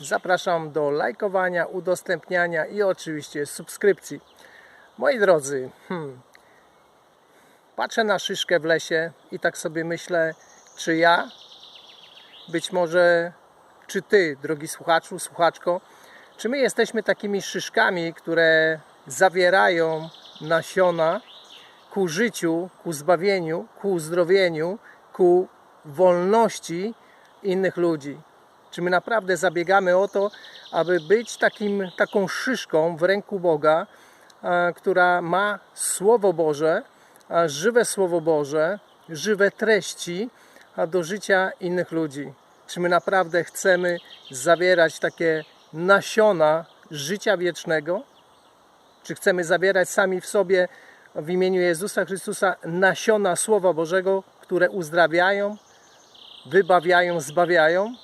Zapraszam do lajkowania, udostępniania i oczywiście subskrypcji. Moi drodzy, hmm, patrzę na szyszkę w lesie i tak sobie myślę, czy ja, być może, czy ty, drogi słuchaczu, słuchaczko, czy my jesteśmy takimi szyszkami, które zawierają nasiona ku życiu, ku zbawieniu, ku uzdrowieniu, ku wolności innych ludzi. Czy my naprawdę zabiegamy o to, aby być takim, taką szyszką w ręku Boga, e, która ma Słowo Boże, a żywe Słowo Boże, żywe treści do życia innych ludzi? Czy my naprawdę chcemy zawierać takie nasiona życia wiecznego? Czy chcemy zabierać sami w sobie w imieniu Jezusa Chrystusa nasiona Słowa Bożego, które uzdrawiają, wybawiają, zbawiają?